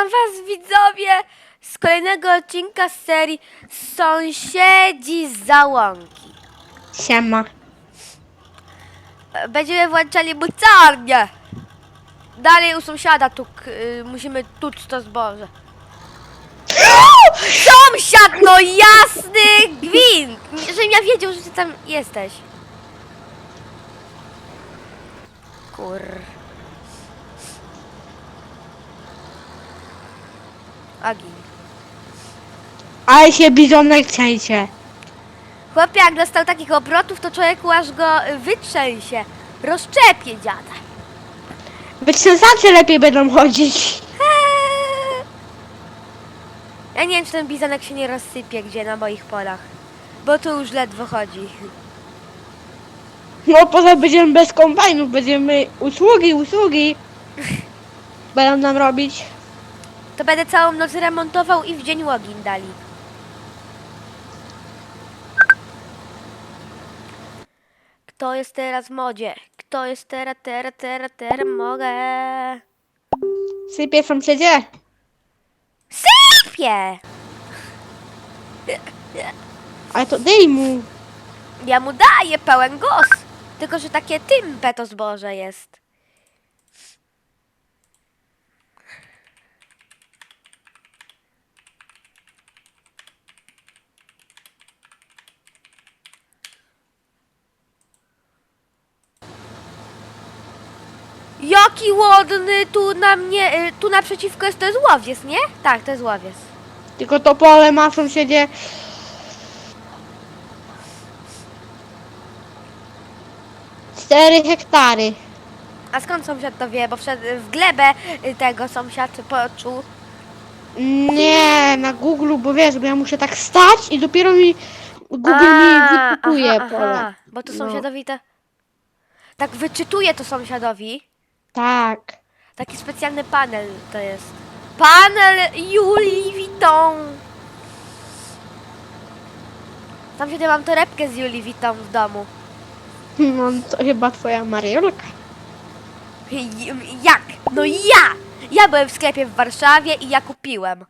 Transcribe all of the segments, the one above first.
Witam Was widzowie z kolejnego odcinka z serii Sąsiedzi z Załąki. Siema. Będziemy włączali bucarnię. Dalej u sąsiada tu y, musimy tuc to zboże. Sąsiad, no jasny gwint! Żebym ja wiedział, że ty tam jesteś. Kur... Agin. Ale się bizonek trzęsie. Chłopie, jak dostał takich obrotów, to człowieku aż go y, wytrzęsie. Rozczepie dziada. Wytrząsacze lepiej będą chodzić. Eee. Ja nie wiem, czy ten bizonek się nie rozsypie gdzie na moich polach. Bo tu już ledwo chodzi. No potem będziemy bez kombajnów, będziemy usługi, usługi. Będą nam robić. To będę całą noc remontował i w dzień łogin dali. Kto jest teraz w modzie? Kto jest teraz, teraz, teraz, teraz mogę? Sypie sąsiedzie. Sypie! Ale to dej mu. Ja mu daję pełen głos. Tylko, że takie tympe to zboże jest. Jaki ładny tu na mnie, y, tu naprzeciwko jest, to jest łowiec, nie? Tak, to jest łowiec. Tylko to pole ma sąsiedzie. Cztery hektary. A skąd sąsiad to wie? Bo wszedł w glebę y, tego sąsiad poczuł. Nie, na Google, bo wiesz, bo ja muszę tak stać i dopiero mi Google mi wypukuje pole. Bo to No. sąsiadowi to... Tak wyczytuje to sąsiadowi. Tak. Taki specjalny panel to jest. Panel Julii Vuitton. Tam się mam torebkę z Julii Vuitton w domu. No to chyba twoja Mariolka. Jak? No ja! Ja byłem w sklepie w Warszawie i ja kupiłem.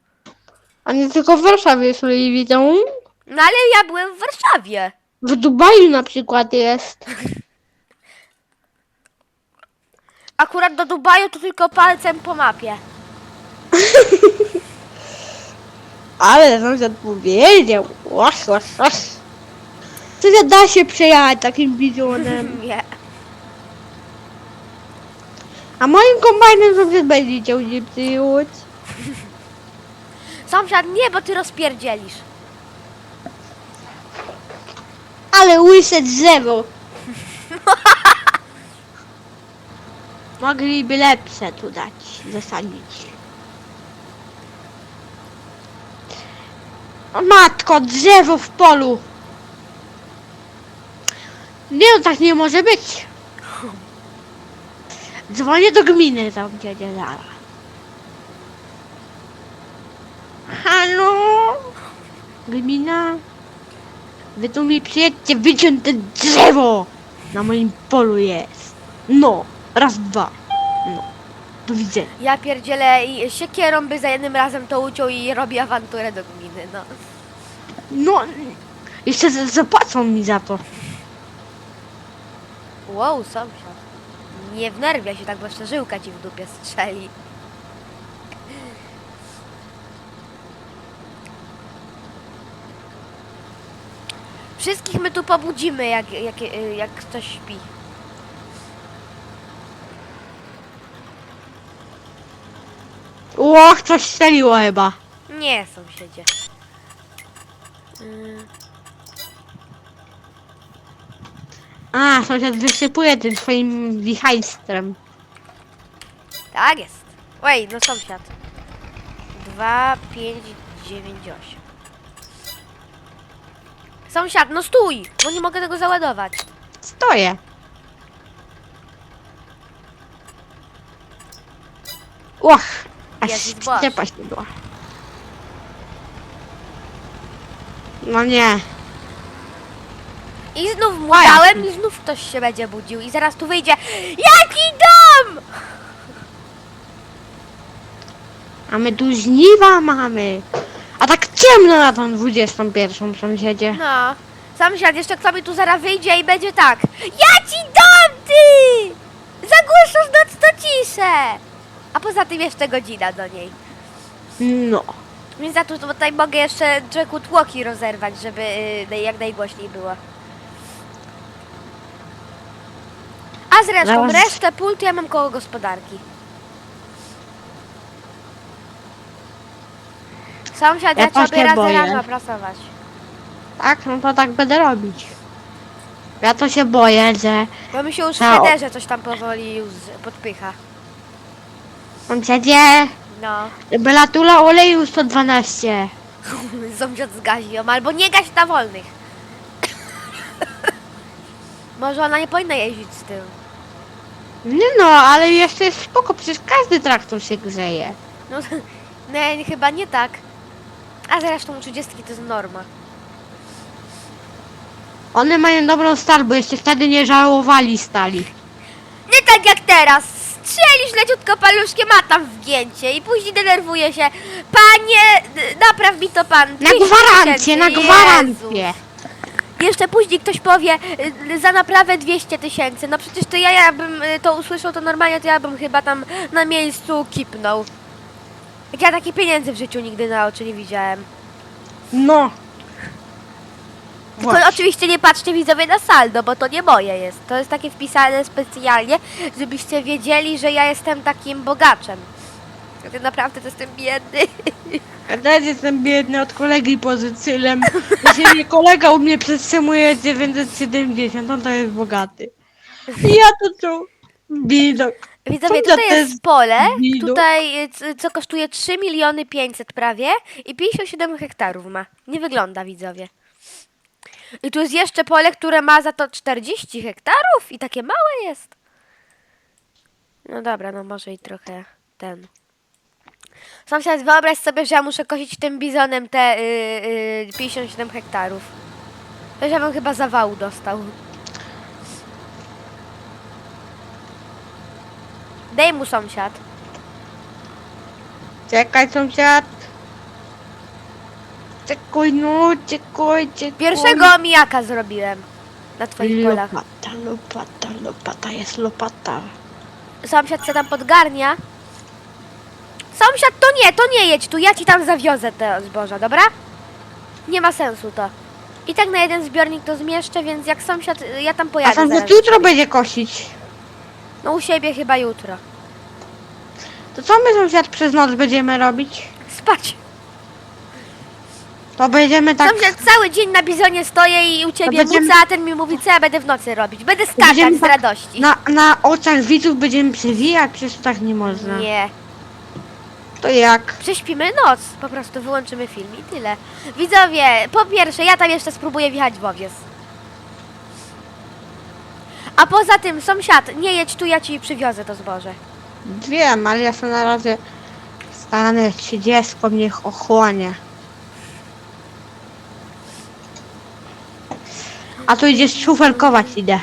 A nie tylko w Warszawie sobie widzą. No ale ja byłem w Warszawie. W Dubaju na przykład jest. Akurat do Dubaju to tylko palcem po mapie. Ale sąsiad powiedział. Łasz, łasz, łasz. Sąsiad da się przejechać takim bizonem. Nie. A moim kombajnem sąsiad będzie chciał się przyjąć. Sąsiad, nie, bo ty rozpierdzielisz. Ale łyse drzewo. Mogliby lepsze tu dać, zasadzić. Matko, drzewo w polu. Nie, no tak nie może być. Dzwonię do gminy tam dziadzie Lara. Halo? Gmina? Wy tu mi przyjedźcie wyciąć te drzewo! Na moim polu jest. No, raz, dwa. No. Do widzenia. Ja pierdzielę i siekierą by za jednym razem to uciął i robi awanturę do gminy, no. No, jeszcze z- zapłacą mi za to. Wow, sąsiad. Nie wnerwia się tak, bo jeszcze żyłka ci w dupie strzeli. Wszystkich my tu pobudzimy, jak, jak, jak ktoś śpi. Łoch, coś strzeliło chyba. Nie, sąsiedzie. Mm, A, sąsiad wysypuje tym swoim wichajstrem. Tak jest. Oj, no sąsiad. 2, 5, 9, 8. Sąsiad, no stój! Bo nie mogę tego załadować. Stoję. Łoch, aż zboż. przepaść nie była. No nie. I znów mu dałem i znów ktoś się będzie budził. I zaraz tu wyjdzie. Jaki dom! A my tu żniwa mamy. A tak ciemno na tą 21 sąsiedzie. No. Sąsiad jeszcze kto mi tu zaraz wyjdzie i będzie tak. Ja ci dam ty! Zagłuszasz noc to ciszę! A poza tym jeszcze godzina do niej. No. Więc za to tutaj mogę jeszcze Jacku tłoki rozerwać, żeby y, jak najgłośniej było. A zresztą Zaraz- resztę pult ja mam koło gospodarki. Sąsiad, ja, Ja też cię się radzę boję. rano pracować. Tak, no to tak będę robić. Ja to się boję, że Bo mi się już w A, o- Federze coś tam powoli już podpycha. Sąsiedzie, No. belatula oleju 112. Sąsiad zgazi ją, albo nie gaś na wolnych. Może ona nie powinna jeździć z tym. Nie no, ale jeszcze jest spoko, przecież każdy traktor się grzeje. No, nie, chyba nie tak. A zresztą 30 to jest norma. One mają dobrą stal, bo jeszcze wtedy nie żałowali stali. Nie tak jak teraz. Strzelisz leciutko paluszkiem, a tam wgięcie i później denerwuje się. Panie, napraw mi to pan. Na 200 gwarancję, na tysięcy. gwarancję. Jeszcze później ktoś powie y, za naprawę 200 tysięcy. No przecież to ja, ja bym y, to usłyszał, to normalnie to ja bym chyba tam na miejscu kipnął. Jak ja takich pieniędzy w życiu nigdy na oczy nie widziałem. No. Tylko Właśnie. oczywiście nie patrzcie widzowie na saldo, bo to nie moje jest. To jest takie wpisane specjalnie, żebyście wiedzieli, że ja jestem takim bogaczem. Ja tak naprawdę to jestem biedny. Ja też jestem biedny od kolegi poza cylem. Jeśli mnie kolega u mnie przetrzymuje 970, on to jest bogaty. I ja to co? Widok. Widzowie, tutaj to jest jest pole, widok? tutaj y, c- co kosztuje 3 miliony 500 prawie i 57 hektarów ma. Nie wygląda widzowie. I tu jest jeszcze pole, które ma za to 40 hektarów i takie małe jest. No dobra, no może i trochę ten. Sąsiad, wyobraź sobie, że ja muszę kosić tym bizonem te y, y, 57 hektarów. To ja bym chyba zawału dostał. Dej mu sąsiad. Czekaj sąsiad. Czekaj no, czekaj, czekaj. Pierwszego omijaka zrobiłem na twoich polach. Lopata, lopata, lopata, jest lopata. Sąsiad se tam podgarnia. Sąsiad, to nie, to nie jedź tu, ja ci tam zawiozę te zboża, dobra? Nie ma sensu to. I tak na jeden zbiornik to zmieszczę, więc jak sąsiad, ja tam A pojadę sąsiad zaraz. jutro będzie kosić. No u siebie chyba jutro. To co my sąsiad przez noc będziemy robić? Spać. To będziemy tak... Sąsiad cały dzień na bizonie stoję i u ciebie będziemy- muca, a ten mi mówi, co ja będę w nocy robić. Będę skakać Będziemy z tak radości. Na, na oczach widzów będziemy przewijać, przecież tak nie można. Nie. To jak? Prześpimy noc, po prostu wyłączymy film i tyle. Widzowie, po pierwsze, ja tam jeszcze spróbuję wjechać w owies. A poza tym, sąsiad, nie jedź tu, ja ci przywiozę to zboże. Wiem, ale ja sobie na razie stanę 30, niech ochłonie. A tu idzie szufelkować idę.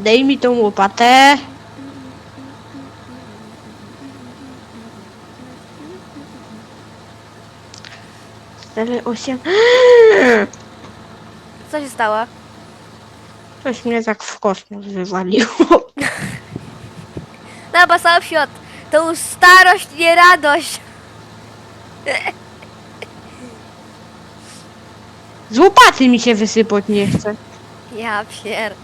Daj mi tą łopatę. Cztery, osiem. Co się stało? Coś mnie tak w kosmos wywaliło. No bo sąsiad, to już starość, nie radość. Z łopaty mi się wysypać nie chce. Ja pier...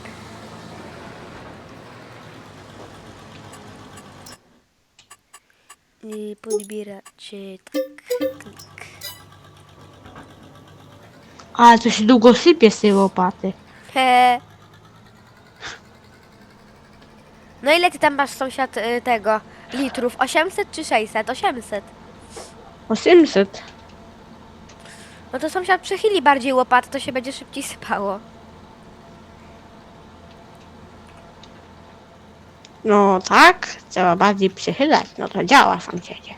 I podbieracie tak, klik. Ale to się długo sypie z tej łopaty. He. No ile ty tam masz sąsiad y, tego litrów? 800 czy 600? 800. 800. No to sąsiad przechyli bardziej łopat, to się będzie szybciej sypało. No tak, trzeba bardziej przychylać, no to działa sąsiedzie.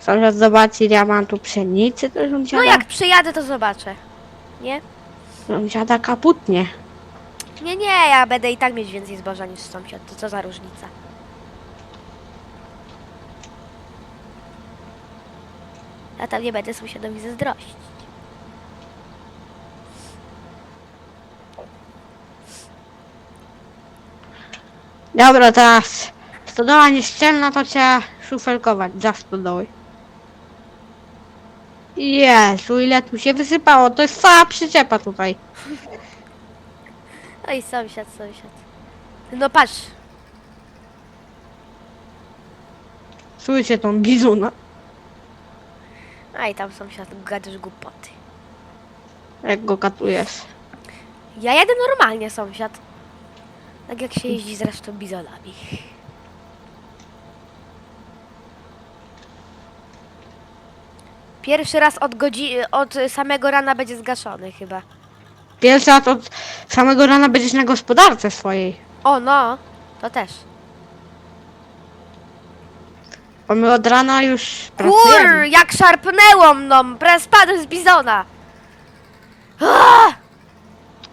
Sąsiad zobaczy, ja mam tu pszenicy, to No sąsiada, jak przyjadę, to zobaczę. Nie? sąsiada kaputnie. Nie, nie, ja będę i tak mieć więcej zboża niż sąsiad. To co za różnica? Ja tam nie będę sąsiadowi zazdrościć. Dobra, teraz stodoła nieszczelna, to trzeba szufelkować za stodoły. Jezu, ile tu się wysypało, to jest cała przyczepa tutaj. Oj, sąsiad, sąsiad. No patrz, Słyszę tą bizuna, Aj, tam sąsiad gadasz głupoty. jak go katujesz. Ja jadę normalnie, sąsiad. Tak jak się jeździ zresztą bizonami. Pierwszy raz od, godzi- od samego rana będzie zgaszony chyba. Pierwszy raz od samego rana będziesz na gospodarce swojej. O no, to też. Bo my od rana już Kur, pracujemy. jak szarpnęło mną, pre spadłem z bizona. Ah!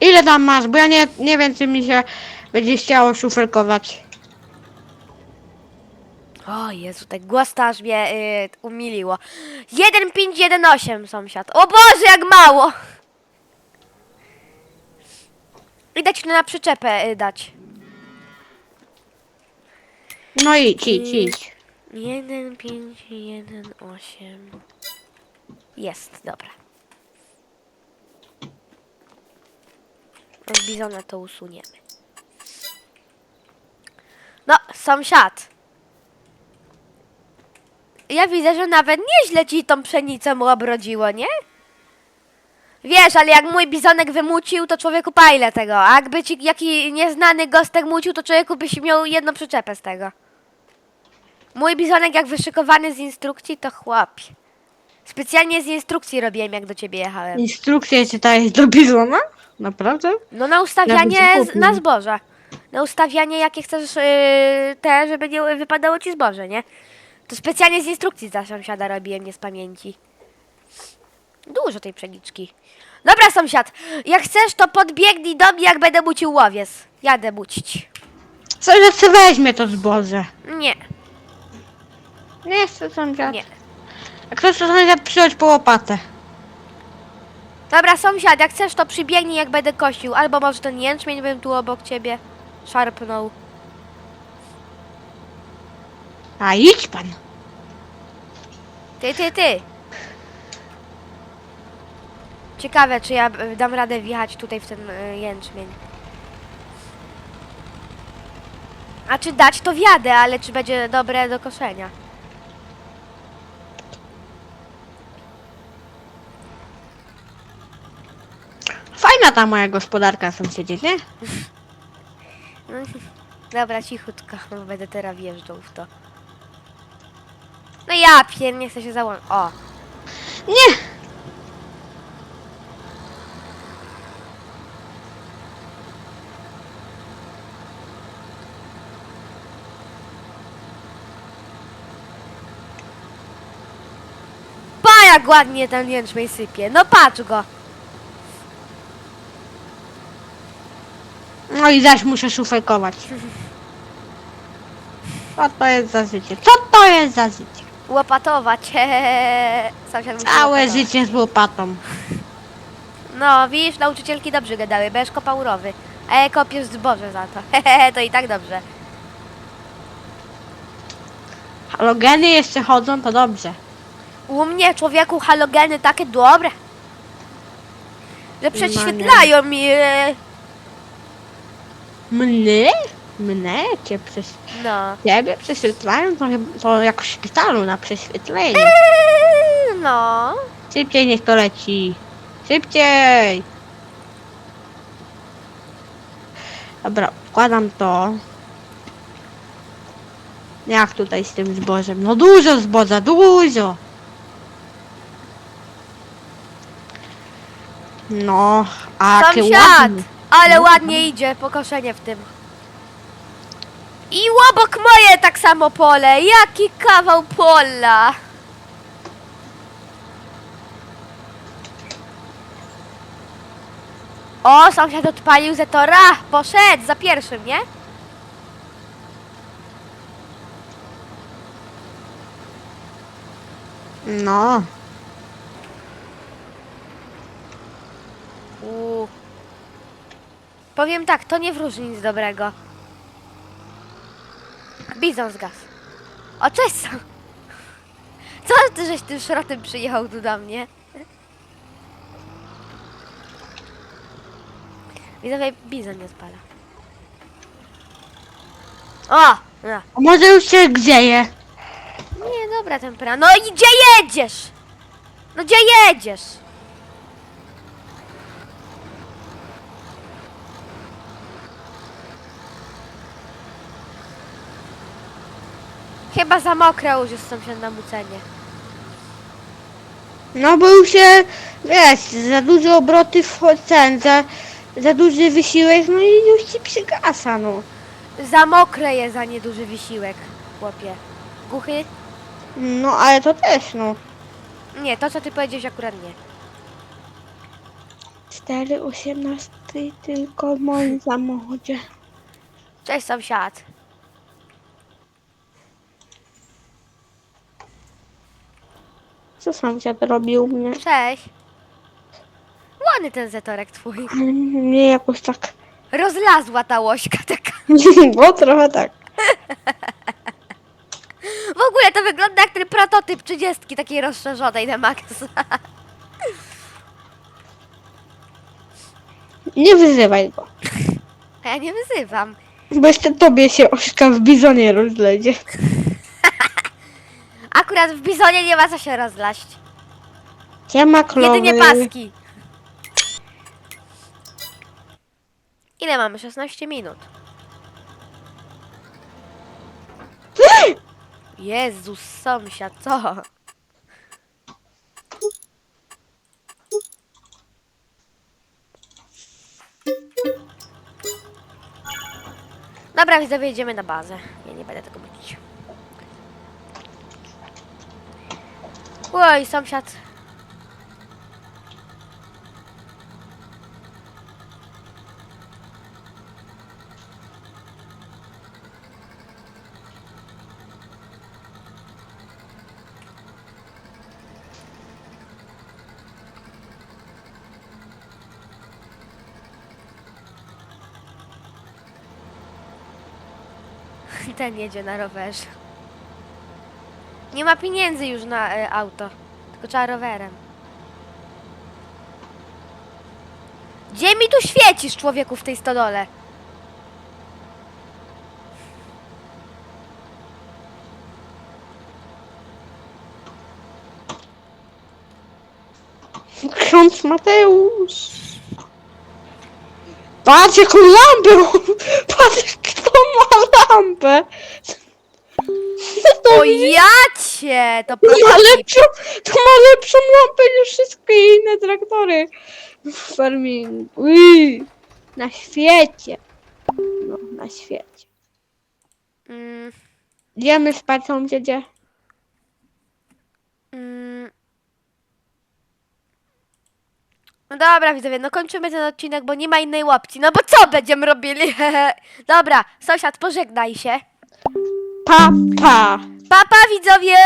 Ile tam masz? Bo ja nie, nie wiem, czy mi się będzie chciało szufelkować. O Jezu, ten głos to aż mnie y, umiliło. 1518 sąsiad. O Boże, jak mało! I dać na przyczepę y, dać. No idź, idź, idź. 1518. Jest, dobra. Bizona to usuniemy. No, sąsiad. Ja widzę, że nawet nieźle ci tą pszenicę obrodziło, nie? Wiesz, ale jak mój bizonek wymucił, to człowieku pajle tego. A jakby ci jaki nieznany gostek mucił, to człowieku byś miał jedną przyczepę z tego. Mój bizonek jak wyszykowany z instrukcji, to chłop. Specjalnie z instrukcji robiłem, jak do ciebie jechałem. Instrukcję czytałeś do bizona? Naprawdę? No na ustawianie z, na zboże. Na ustawianie, jakie chcesz yy, te, żeby nie wypadało ci zboże, nie? To specjalnie z instrukcji za sąsiada robiłem, nie z pamięci. Dużo tej pszeniczki. Dobra, sąsiad, jak chcesz, to podbiegnij do mnie, jak będę mucił łowiec. Jadę mucić. Chce weźmie to zboże? Nie, Nie chcę sąsiad. nie. Jak chcesz, to sąsiad przychodź po łopatę. Dobra, sąsiad, jak chcesz, to przybiegnij, jak będę kosił. Albo może ten jęczmień bym tu obok ciebie szarpnął. A idź pan. Ty, ty, ty. Ciekawe, czy ja y, dam radę wjechać tutaj w ten y, jęczmień. A czy dać, to wjadę, ale czy będzie dobre do koszenia? Fajna ta moja gospodarka sąsiedzie, nie? Dobra, cichutko, bo będę teraz wjeżdżał w to. No ja pier, nie chcę się załączyć. O, Nie! pa jak ładnie ten jęczmień sypie. No patrz go. No i zaś muszę szufelkować. Co to jest za życie? Co to jest za życie? Łopatować. hehehe. Sąsiad musi Całe łopatować. życie z łopatą. No, widzisz, nauczycielki dobrze gadały, będziesz kopał rowy. A ja kopię zboże za to. Hehehe, to i tak dobrze. Halogeny jeszcze chodzą, to dobrze. U mnie, człowieku, halogeny takie dobre. Że prześwietlają mi... e, Mnie? Mnie? Cię przez... No. Ciebie prześwietlają? To, chyba- to jak w szpitalu na prześwietlenie. No. Szybciej niech to leci. Szybciej! Dobra, wkładam to. Jak tutaj z tym zbożem? No dużo zboża, dużo! No, a Sąsiad! ładne. Ale ładnie idzie pokoszenie w tym. I obok moje tak samo pole. Jaki kawał pola. O, sąsiad odpalił Zetora! Poszedł za pierwszym, nie? No. Uuu. Powiem tak, to nie wróży nic dobrego. Bizon zgasł. O, cześć sam. Co ty, żeś tym szrotem przyjechał tu do mnie? Widzowie, bizon nie spala. O! No. A może już się grzeje? Nie, dobra tempera. No i gdzie jedziesz? No gdzie jedziesz? Chyba za mokre już jest sąsiad na mucenie. No już się, wiesz, za duże obroty w ten, za, za duży wysiłek, no i już ci przygasa, no. Za mokre jest za nieduży wysiłek, chłopie. Guchy? No ale to też, no. Nie, to co ty powiedziałeś akurat nie. 4,18 tylko w moim samochodzie. Cześć sąsiad. Co sąsiad robi u mnie? Cześć. Ładny ten zetorek twój. Mnie jakoś tak... Rozlazła ta łośka taka. Bo trochę tak. W ogóle to wygląda jak ten prototyp 30 takiej rozszerzonej na Max. Nie wyzywaj go. A ja nie wyzywam. Bo jeszcze tobie się ośka w bizonie rozledzie. Akurat w bizonie nie ma co się rozlaść. Siema krowy. Jedynie paski. Ile mamy? 16 minut. Jezus, sąsiad, co? Dobra, widzowie, jedziemy na bazę. Ja nie będę tego mówić. Oj, sąsiad. Ten jedzie na rowerze. Nie ma pieniędzy już na e, auto. Tylko trzeba rowerem. Gdzie mi tu świecisz, człowieku, w tej stodole? Ksiądz Mateusz. Patrz jaką lampę! Patrz kto ma lampę! To O jacie! To ma prototyp. lepszą, to ma lepszą lampę niż wszystkie inne traktory w farmingu. Ui, Na świecie. No, na świecie. Mm, Idziemy spać sąsiedzie. mm. No dobra, widzowie, no kończymy ten odcinek, bo nie ma innej opcji. No bo co będziemy robili? dobra, sąsiad, pożegnaj się. Pa, pa. Papa, widzowie!